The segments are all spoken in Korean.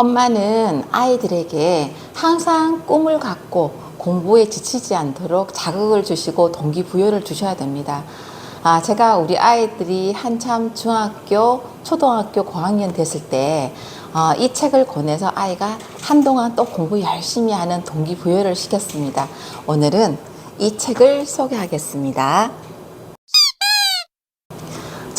엄마는 아이들에게 항상 꿈을 갖고 공부에 지치지 않도록 자극을 주시고 동기부여를 주셔야 됩니다. 아, 제가 우리 아이들이 한참 중학교, 초등학교 고학년 됐을 때, 어, 이 책을 권해서 아이가 한동안 또 공부 열심히 하는 동기부여를 시켰습니다. 오늘은 이 책을 소개하겠습니다.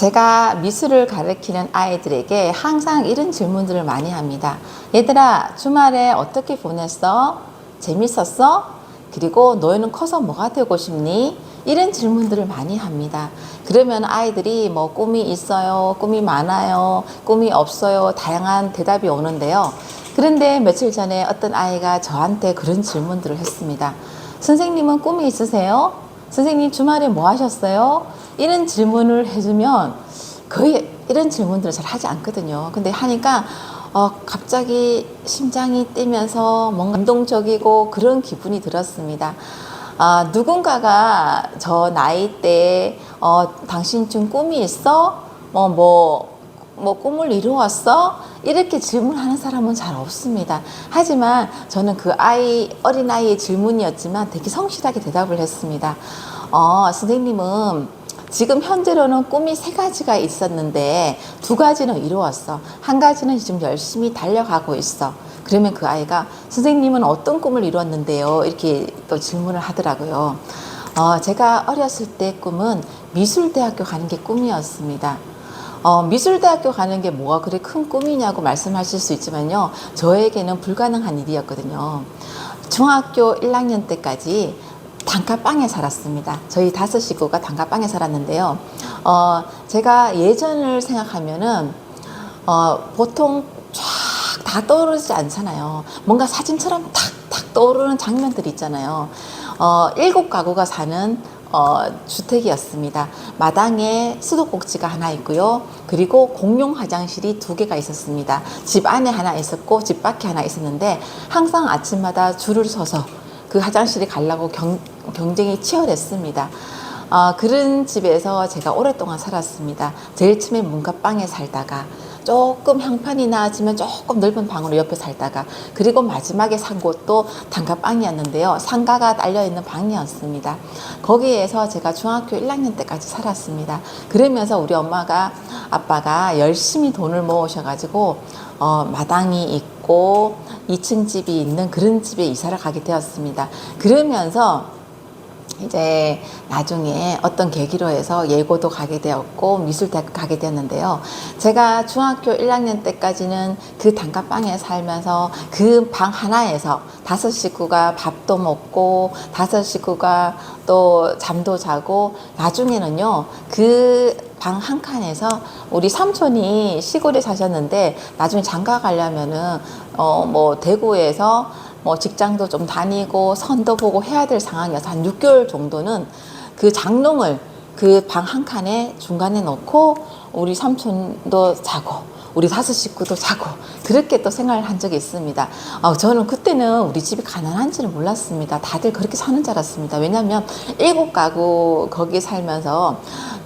제가 미술을 가르치는 아이들에게 항상 이런 질문들을 많이 합니다. 얘들아, 주말에 어떻게 보냈어? 재밌었어? 그리고 너희는 커서 뭐가 되고 싶니? 이런 질문들을 많이 합니다. 그러면 아이들이 뭐 꿈이 있어요, 꿈이 많아요, 꿈이 없어요, 다양한 대답이 오는데요. 그런데 며칠 전에 어떤 아이가 저한테 그런 질문들을 했습니다. 선생님은 꿈이 있으세요? 선생님 주말에 뭐 하셨어요? 이런 질문을 해주면 거의 이런 질문들을 잘 하지 않거든요. 근데 하니까 어, 갑자기 심장이 뛰면서 뭔가 감동적이고 그런 기분이 들었습니다. 아, 누군가가 저 나이 때 어, 당신 좀 꿈이 있어? 뭐, 뭐, 뭐 꿈을 이루었어? 이렇게 질문하는 사람은 잘 없습니다. 하지만 저는 그 아이, 어린아이의 질문이었지만 되게 성실하게 대답을 했습니다. 어, 선생님은 지금 현재로는 꿈이 세 가지가 있었는데 두 가지는 이루었어. 한 가지는 지금 열심히 달려가고 있어. 그러면 그 아이가 선생님은 어떤 꿈을 이루었는데요? 이렇게 또 질문을 하더라고요. 어, 제가 어렸을 때 꿈은 미술대학교 가는 게 꿈이었습니다. 어, 미술대학교 가는 게 뭐가 그리 큰 꿈이냐고 말씀하실 수 있지만요. 저에게는 불가능한 일이었거든요. 중학교 1학년 때까지 단칸방에 살았습니다. 저희 다섯 식구가 단칸방에 살았는데요. 어, 제가 예전을 생각하면은, 어, 보통 쫙 다 떠오르지 않잖아요. 뭔가 사진처럼 탁탁 떠오르는 장면들이 있잖아요. 어, 일곱 가구가 사는 어, 주택이었습니다. 마당에 수도꼭지가 하나 있고요. 그리고 공용 화장실이 두 개가 있었습니다. 집 안에 하나 있었고 집 밖에 하나 있었는데 항상 아침마다 줄을 서서 그 화장실에 가려고 경, 경쟁이 치열했습니다. 어, 그런 집에서 제가 오랫동안 살았습니다. 제일 처음에 문가방에 살다가 조금 향판이 나아지면 조금 넓은 방으로 옆에 살다가 그리고 마지막에 산 곳도 단가방이었는데요. 상가가 딸려 있는 방이었습니다. 거기에서 제가 중학교 1학년 때까지 살았습니다. 그러면서 우리 엄마가 아빠가 열심히 돈을 모으셔가지고 어, 마당이 있고 2층 집이 있는 그런 집에 이사를 가게 되었습니다. 그러면서 이제 나중에 어떤 계기로 해서 예고도 가게 되었고 미술대학 가게 되었는데요. 제가 중학교 1학년 때까지는 그 단칸방에 살면서 그 방 하나에서 다섯 식구가 밥도 먹고 다섯 식구가 또 잠도 자고 나중에는요 그 방 한 칸에서 우리 삼촌이 시골에 사셨는데 나중에 장가 가려면은 어 뭐 대구에서 뭐 직장도 좀 다니고 선도 보고 해야 될 상황이어서 한 6개월 정도는 그 장롱을 그 방 한 칸에 중간에 놓고 우리 삼촌도 자고 우리 다섯 식구도 자고 그렇게 또 생활을 한 적이 있습니다. 어, 저는 그때는 우리 집이 가난한지는 몰랐습니다. 다들 그렇게 사는 줄 알았습니다. 왜냐하면 일곱 가구 거기 살면서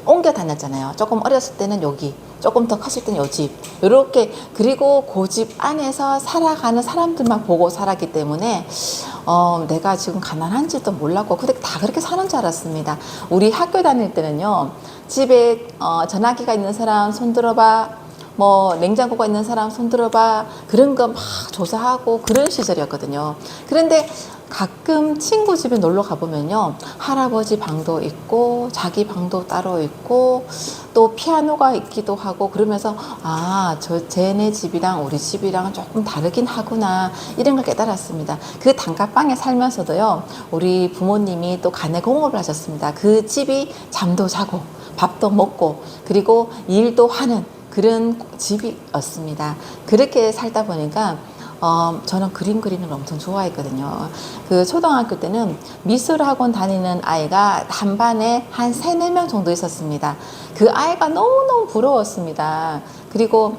옮겨 다녔잖아요. 조금 어렸을 때는 여기, 조금 더 컸을 때는 요 집. 이렇게 그리고 그 집 안에서 살아가는 사람들만 보고 살았기 때문에 어, 내가 지금 가난한지도 몰랐고 근데 다 그렇게 사는 줄 알았습니다. 우리 학교 다닐 때는요. 집에 어, 전화기가 있는 사람 손 들어봐. 뭐 냉장고가 있는 사람 손 들어봐 그런 거 막 조사하고 그런 시절이었거든요. 그런데 가끔 친구 집에 놀러 가보면요 할아버지 방도 있고 자기 방도 따로 있고 또 피아노가 있기도 하고 그러면서 아 저 쟤네 집이랑 우리 집이랑 조금 다르긴 하구나 이런 걸 깨달았습니다. 그 단칸방에 살면서도요 우리 부모님이 또 간에 공업을 하셨습니다. 그 집이 잠도 자고 밥도 먹고 그리고 일도 하는 그런 집이었습니다. 그렇게 살다 보니까 어, 저는 그림 그리는 걸 엄청 좋아했거든요. 그 초등학교 때는 미술 학원 다니는 아이가 한 반에 한 세네 명 정도 있었습니다. 그 아이가 너무너무 부러웠습니다. 그리고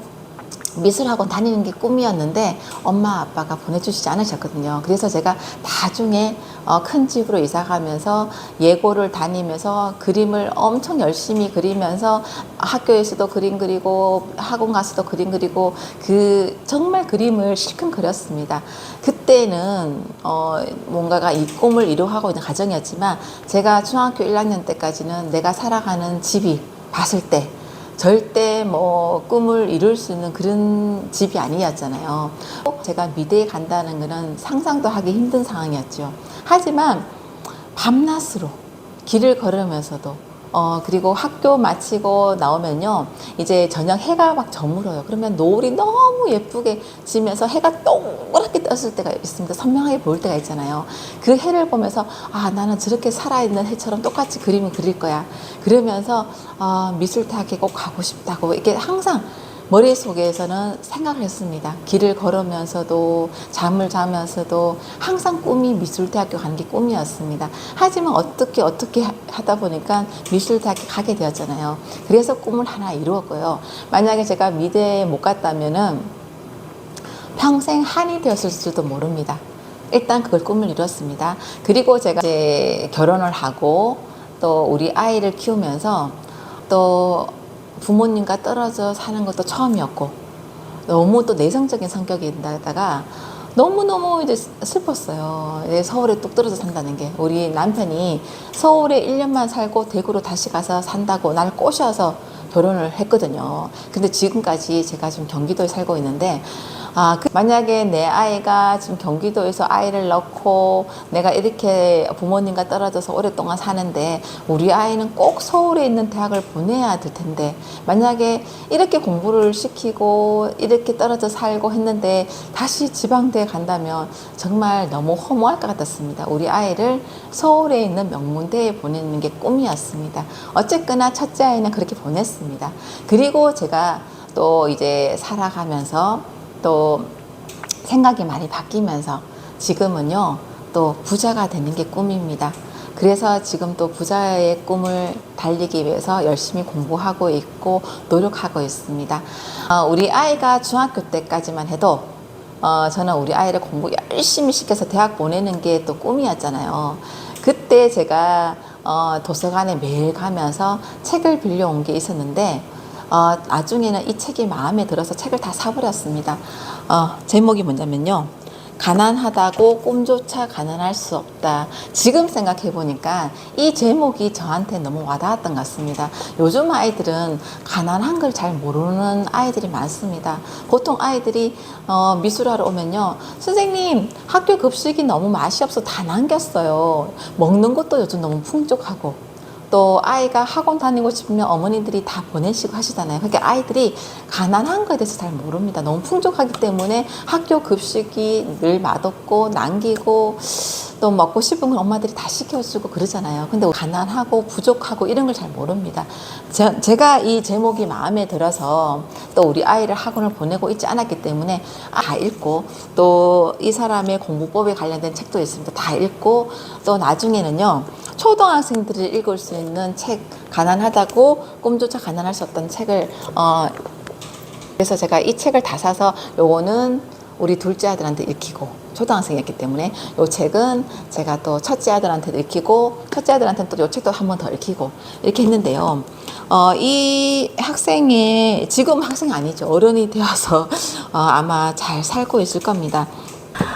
미술학원 다니는 게 꿈이었는데 엄마 아빠가 보내주시지 않으셨거든요. 그래서 제가 나중에 어, 큰 집으로 이사 가면서 예고를 다니면서 그림을 엄청 열심히 그리면서 학교에서도 그림 그리고 학원 가서도 그림 그리고 그 정말 그림을 실컷 그렸습니다. 그때는 어, 뭔가가 이 꿈을 이루하고 있는 가정이었지만 제가 중학교 1학년 때까지는 내가 살아가는 집이 봤을 때 절대 뭐 꿈을 이룰 수 있는 그런 집이 아니었잖아요. 제가 미대에 간다는 것은 상상도 하기 힘든 상황이었죠. 하지만 밤낮으로 길을 걸으면서도 어 그리고 학교 마치고 나오면요 이제 저녁 해가 막 저물어요. 그러면 노을이 너무 예쁘게 지면서 해가 동그랗게 떴을 때가 있습니다. 선명하게 보일 때가 있잖아요. 그 해를 보면서 아 나는 저렇게 살아있는 해처럼 똑같이 그림을 그릴 거야. 그러면서 아 미술대학에 꼭 가고 싶다고. 이게 항상 머릿속에서는 생각을 했습니다. 길을 걸으면서도 잠을 자면서도 항상 꿈이 미술대학교 가는 게 꿈이었습니다. 하지만 어떻게 어떻게 하- 하다 보니까 미술대학교 가게 되었잖아요. 그래서 꿈을 하나 이루었고요. 만약에 제가 미대에 못 갔다면은 평생 한이 되었을지도 모릅니다. 일단 그걸 꿈을 이뤘습니다. 그리고 제가 이제 결혼을 하고 또 우리 아이를 키우면서 또 부모님과 떨어져 사는 것도 처음이었고 너무 또 내성적인 성격인데다가 너무너무 이제 슬펐어요. 이제 서울에 뚝 떨어져 산다는 게. 우리 남편이 서울에 1년만 살고 대구로 다시 가서 산다고 날 꼬셔서 결혼을 했거든요. 근데 지금까지 제가 지금 경기도에 살고 있는데, 아, 그 만약에 내 아이가 지금 경기도에서 아이를 낳고 내가 이렇게 부모님과 떨어져서 오랫동안 사는데 우리 아이는 꼭 서울에 있는 대학을 보내야 될 텐데 만약에 이렇게 공부를 시키고 이렇게 떨어져 살고 했는데 다시 지방대에 간다면 정말 너무 허무할 것 같았습니다. 우리 아이를 서울에 있는 명문대에 보내는 게 꿈이었습니다. 어쨌거나 첫째 아이는 그렇게 보냈습니다. 그리고 제가 또 이제 살아가면서 또 생각이 많이 바뀌면서 지금은요 또 부자가 되는 게 꿈입니다. 그래서 지금 또 부자의 꿈을 달리기 위해서 열심히 공부하고 있고 노력하고 있습니다. 어, 우리 아이가 중학교 때까지만 해도 어, 저는 우리 아이를 공부 열심히 시켜서 대학 보내는 게 또 꿈이었잖아요. 그때 제가 어, 도서관에 매일 가면서 책을 빌려온 게 있었는데 어, 나중에는 이 책이 마음에 들어서 책을 다 사버렸습니다. 어, 제목이 뭐냐면요. 가난하다고 꿈조차 가난할 수 없다. 지금 생각해 보니까 이 제목이 저한테 너무 와닿았던 것 같습니다. 요즘 아이들은 가난한 걸 잘 모르는 아이들이 많습니다. 보통 아이들이 어, 미술하러 오면요. 선생님, 학교 급식이 너무 맛이 없어 다 남겼어요. 먹는 것도 요즘 너무 풍족하고. 또 아이가 학원 다니고 싶으면 어머니들이 다 보내시고 하시잖아요. 그러니까 아이들이 가난한 거에 대해서 잘 모릅니다. 너무 풍족하기 때문에 학교 급식이 늘 맛없고 남기고 또 먹고 싶은 건 엄마들이 다 시켜주고 그러잖아요. 근데 가난하고 부족하고 이런 걸 잘 모릅니다. 제, 제가 이 제목이 마음에 들어서 또 우리 아이를 학원을 보내고 있지 않았기 때문에 다 읽고 또 이 사람의 공부법에 관련된 책도 있습니다. 다 읽고 또 나중에는요. 초등학생들이 읽을 수 있는 책 가난하다고 꿈조차 가난할 수 없다는 책을 어 그래서 제가 이 책을 다 사서 요거는 우리 둘째 아들한테 읽히고 초등학생이었기 때문에 요 책은 제가 또 첫째 아들한테도 읽히고 첫째 아들한테는 또 요 책도 한 번 더 읽히고 이렇게 했는데요. 어, 이 학생이 지금 학생 아니죠. 어른이 되어서 어, 아마 잘 살고 있을 겁니다.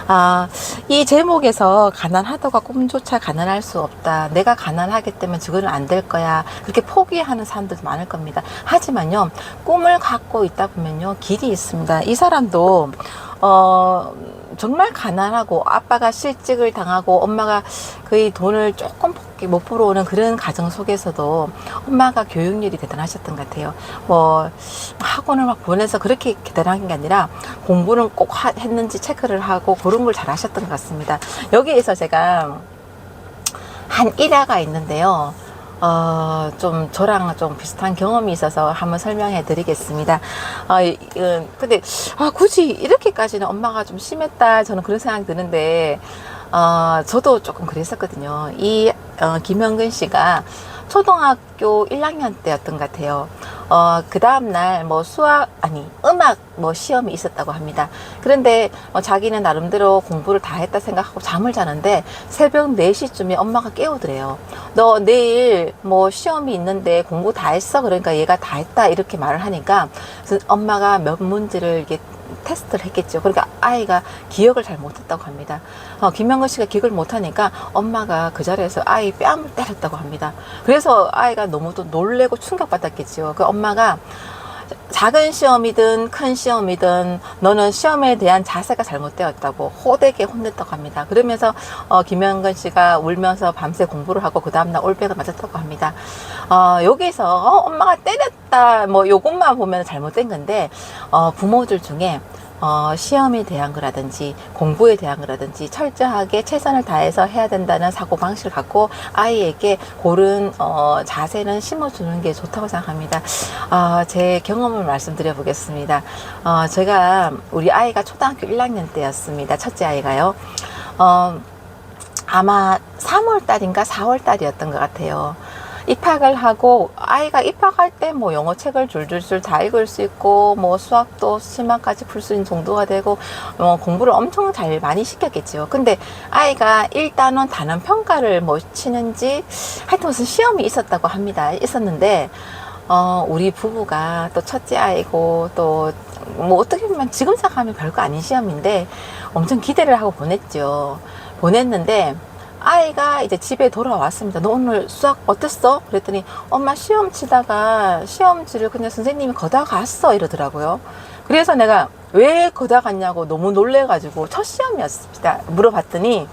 아, 이 제목에서 가난하다가 꿈조차 가난할 수 없다. 내가 가난하기 때문에 저거는 안 될 거야. 그렇게 포기하는 사람들도 많을 겁니다. 하지만요, 꿈을 갖고 있다 보면요, 길이 있습니다. 이 사람도, 어, 정말 가난하고 아빠가 실직을 당하고 엄마가 거의 돈을 조금 못 벌어오는 그런 가정 속에서도 엄마가 교육률이 대단하셨던 것 같아요. 뭐 학원을 막 보내서 그렇게 대단한 게 아니라 공부는 꼭 하- 했는지 체크를 하고 그런 걸 잘 하셨던 것 같습니다. 여기에서 제가 한 일화가 있는데요. 어, 좀 저랑 좀 비슷한 경험이 있어서 한번 설명해 드리겠습니다. 어, 이- 이- 근데, 아, 굳이 이렇게까지는 엄마가 좀 심했다. 저는 그런 생각이 드는데, 어, 저도 조금 그랬었거든요. 이, 어, 김영근 씨가 초등학교 1학년 때였던 것 같아요. 어, 그 다음날 뭐 수학, 아니, 음악 뭐 시험이 있었다고 합니다. 그런데 어, 자기는 나름대로 공부를 다 했다 생각하고 잠을 자는데 새벽 4시쯤에 엄마가 깨우더래요. 너 내일 뭐 시험이 있는데 공부 다 했어? 그러니까 얘가 다 했다. 이렇게 말을 하니까 엄마가 몇 문제를 이게 테스트를 했겠죠. 그러니까 아이가 기억을 잘 못했다고 합니다. 어, 김명건 씨가 기억을 못하니까 엄마가 그 자리에서 아이 뺨을 때렸다고 합니다. 그래서 아이가 너무도 놀래고 충격받았겠죠. 그 엄마가 작은 시험이든 큰 시험이든 너는 시험에 대한 자세가 잘못되었다고 호되게 혼냈다고 합니다. 그러면서 어, 김영건 씨가 울면서 밤새 공부를 하고 그 다음날 올백을 맞았다고 합니다. 어, 여기서 어, 엄마가 때렸다 뭐 요것만 보면 잘못된 건데 어, 부모들 중에 어, 시험에 대한 거라든지 공부에 대한 거라든지 철저하게 최선을 다해서 해야 된다는 사고 방식을 갖고 아이에게 고른 어, 자세는 심어주는 게 좋다고 생각합니다. 어, 제 경험을 말씀드려 보겠습니다. 어, 제가 우리 아이가 초등학교 1학년 때였습니다. 첫째 아이가요. 어, 아마 3월 달인가 4월 달이었던 것 같아요. 입학을 하고 아이가 입학할 때 뭐 영어 책을 줄줄줄 다 읽을 수 있고 뭐 수학도 심화까지 풀 수 있는 정도가 되고 어, 공부를 엄청 잘 많이 시켰겠죠. 근데 아이가 일단은 단원 평가를 뭐 치는지 하여튼 무슨 시험이 있었다고 합니다. 있었는데 어, 우리 부부가 또 첫째 아이고 또 뭐 어떻게 보면 지금 생각하면 별거 아닌 시험인데 엄청 기대를 하고 보냈죠. 보냈는데 아이가 이제 집에 돌아왔습니다. 너 오늘 수학 어땠어? 그랬더니 엄마 시험 치다가 시험지를 그냥 선생님이 거다 갔어 이러더라고요. 그래서 내가 왜 거다 갔냐고 너무 놀래가지고 첫 시험이었습니다. 물어봤더니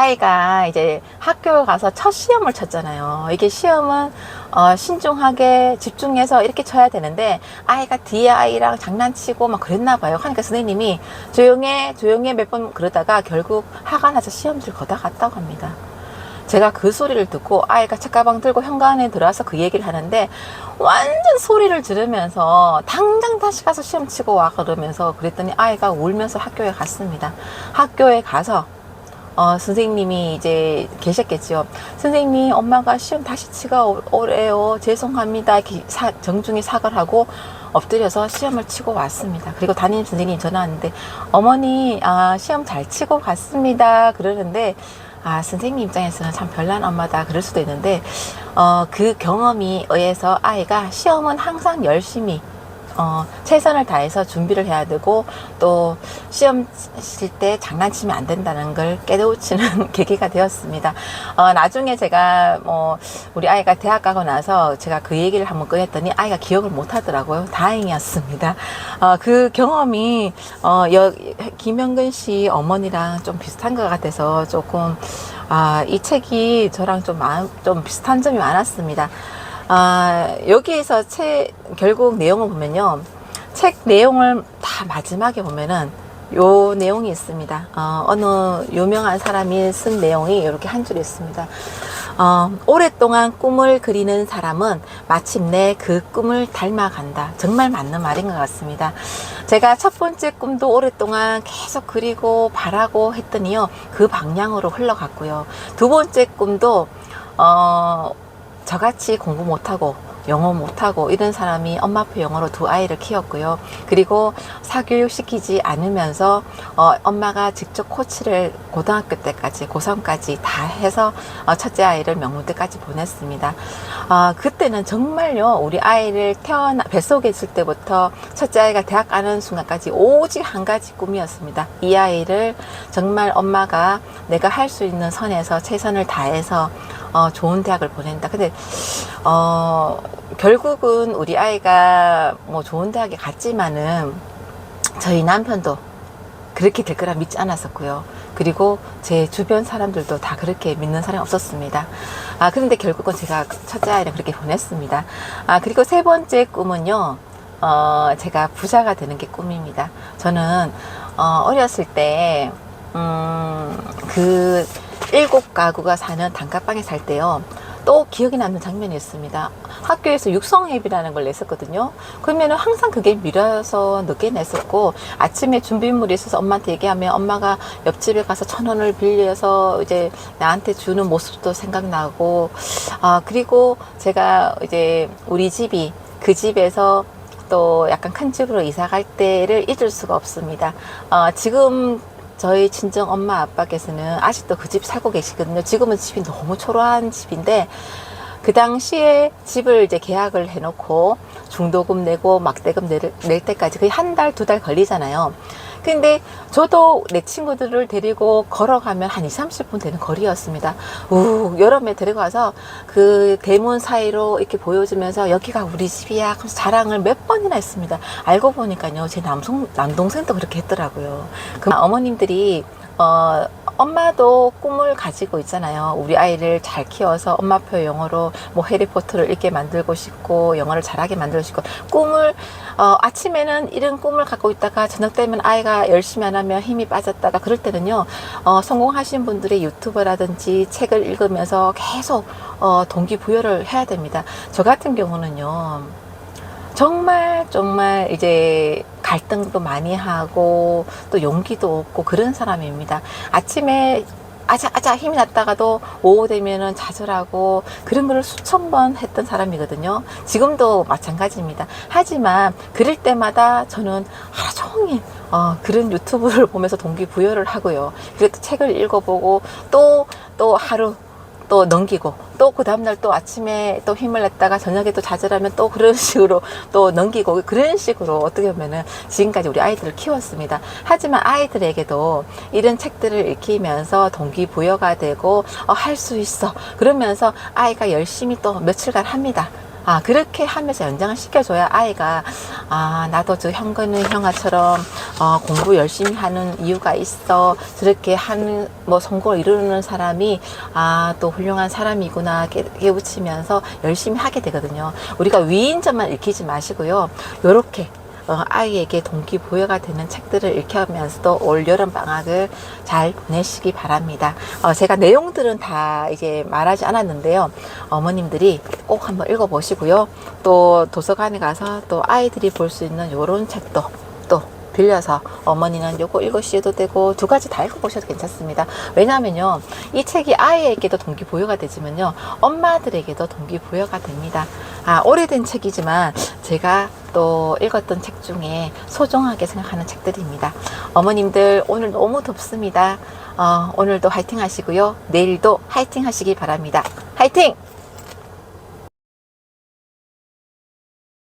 아이가 이제 학교 가서 첫 시험을 쳤잖아요. 이게 시험은 어, 신중하게 집중해서 이렇게 쳐야 되는데 아이가 뒤에 아이랑 장난치고 막 그랬나 봐요. 하니까 선생님이 조용해 조용해 몇 번 그러다가 결국 화가 나서 시험지를 거다 갔다고 합니다. 제가 그 소리를 듣고 아이가 책가방 들고 현관에 들어와서 그 얘기를 하는데 완전 소리를 들으면서 당장 다시 가서 시험 치고 와 그러면서 그랬더니 아이가 울면서 학교에 갔습니다. 학교에 가서 어, 선생님이 이제 계셨겠죠. 선생님, 엄마가 시험 다시 치가 오- 오래요. 죄송합니다. 기- 사- 정중히 사과를 하고 엎드려서 시험을 치고 왔습니다. 그리고 담임 선생님이 전화 왔는데, 어머니, 아, 시험 잘 치고 갔습니다. 그러는데, 아, 선생님 입장에서는 참 별난 엄마다. 그럴 수도 있는데, 어, 그 경험이 의해서 아이가 시험은 항상 열심히 어, 최선을 다해서 준비를 해야 되고 또 시험 칠 때 장난치면 안 된다는 걸 깨우치는 계기가 되었습니다. 어, 나중에 제가 뭐 우리 아이가 대학 가고 나서 제가 그 얘기를 한번 꺼냈더니 아이가 기억을 못 하더라고요. 다행이었습니다. 어, 그 경험이 어, 여, 김영근 씨 어머니랑 좀 비슷한 것 같아서 조금 아, 이 책이 저랑 좀, 마음, 좀 비슷한 점이 많았습니다. 아, 여기에서 책, 결국 내용을 보면요. 책 내용을 다 마지막에 보면은 요 내용이 있습니다. 어, 어느 유명한 사람이 쓴 내용이 이렇게 한 줄 있습니다. 어, 오랫동안 꿈을 그리는 사람은 마침내 그 꿈을 닮아간다. 정말 맞는 말인 것 같습니다. 제가 첫 번째 꿈도 오랫동안 계속 그리고 바라고 했더니요. 그 방향으로 흘러갔고요. 두 번째 꿈도, 어, 저같이 공부 못하고 영어 못하고 이런 사람이 엄마 앞에 영어로 두 아이를 키웠고요. 그리고 사교육 시키지 않으면서 어, 엄마가 직접 코치를 고등학교 때까지 고3까지 다 해서 어, 첫째 아이를 명문대까지 보냈습니다. 어, 그때는 정말요 우리 아이를 태어나 뱃속에 있을 때부터 첫째 아이가 대학 가는 순간까지 오직 한 가지 꿈이었습니다. 이 아이를 정말 엄마가 내가 할 수 있는 선에서 최선을 다해서 어, 좋은 대학을 보낸다. 근데 어, 결국은 우리 아이가 뭐 좋은 대학에 갔지만은 저희 남편도 그렇게 될 거라 믿지 않았었고요. 그리고 제 주변 사람들도 다 그렇게 믿는 사람이 없었습니다. 아, 그런데 결국은 제가 첫째 아이를 그렇게 보냈습니다. 아, 그리고 세 번째 꿈은요, 어, 제가 부자가 되는 게 꿈입니다. 저는, 어, 어렸을 때, 음, 그, 일곱 가구가 사는 단칸방에 살 때요, 또 기억에 남는 장면이 있습니다. 학교에서 육성회비라는 걸 냈었거든요. 그러면 항상 그게 미뤄서 늦게 냈었고 아침에 준비물이 있어서 엄마한테 얘기하면 엄마가 옆집에 가서 천 원을 빌려서 이제 나한테 주는 모습도 생각나고 아 그리고 제가 이제 우리 집이 그 집에서 또 약간 큰 집으로 이사 갈 때를 잊을 수가 없습니다. 어, 지금 저희 친정 엄마 아빠께서는 아직도 그 집 살고 계시거든요. 지금은 집이 너무 초라한 집인데 그 당시에 집을 이제 계약을 해놓고 중도금 내고 막대금 낼, 낼 때까지 거의 한 달, 두 달 걸리잖아요. 근데 저도 내 친구들을 데리고 걸어가면 한 2, 30분 되는 거리였습니다. 우, 여름에 와서 그 대문 사이로 이렇게 보여주면서 여기가 우리 집이야. 그래서 자랑을 몇 번이나 했습니다. 알고 보니까요. 제 남성, 남동생도 그렇게 했더라고요. 그 어머님들이 어, 엄마도 꿈을 가지고 있잖아요. 우리 아이를 잘 키워서 엄마표 영어로 뭐 해리포터를 읽게 만들고 싶고 영어를 잘하게 만들고 싶고 꿈을 어, 아침에는 이런 꿈을 갖고 있다가 저녁 되면 아이가 열심히 안 하면 힘이 빠졌다가 그럴 때는요 어, 성공하신 분들의 유튜브라든지 책을 읽으면서 계속 어, 동기부여를 해야 됩니다. 저 같은 경우는요 정말 정말 이제 갈등도 많이 하고 또 용기도 없고 그런 사람입니다. 아침에 아자 아자 힘이 났다가도 오후 되면은 좌절하고 그런 거를 수천 번 했던 사람이거든요. 지금도 마찬가지입니다. 하지만 그럴 때마다 저는 하루 종일 어, 그런 유튜브를 보면서 동기부여를 하고요. 그리고 또 책을 읽어보고 또 또 하루 또 넘기고 또 그 다음날 또 아침에 또 힘을 냈다가 저녁에 또 좌절하면 또 그런 식으로 또 넘기고 그런 식으로 어떻게 보면은 지금까지 우리 아이들을 키웠습니다. 하지만 아이들에게도 이런 책들을 읽히면서 동기부여가 되고 어, 할 수 있어 그러면서 아이가 열심히 또 며칠간 합니다. 아, 그렇게 하면서 연장을 시켜줘야 아이가, 아, 나도 저 형근의 형아처럼, 어, 공부 열심히 하는 이유가 있어. 저렇게 하는, 뭐, 성공을 이루는 사람이, 아, 또 훌륭한 사람이구나, 깨, 깨우치면서 열심히 하게 되거든요. 우리가 위인전만 읽히지 마시고요. 요렇게, 어, 아이에게 동기부여가 되는 책들을 읽혀면서도 올 여름 방학을 잘 보내시기 바랍니다. 어, 제가 내용들은 다 이제 말하지 않았는데요. 어머님들이 꼭 한번 읽어보시고요. 또 도서관에 가서 또 아이들이 볼 수 있는 이런 책도 또 빌려서 어머니는 요거 읽으셔도 되고 두 가지 다 읽어보셔도 괜찮습니다. 왜냐하면요. 이 책이 아이에게도 동기부여가 되지만요. 엄마들에게도 동기부여가 됩니다. 아, 오래된 책이지만 제가 또 읽었던 책 중에 소중하게 생각하는 책들입니다. 어머님들 오늘 너무 덥습니다. 어, 오늘도 화이팅 하시고요. 내일도 화이팅 하시기 바랍니다. 화이팅!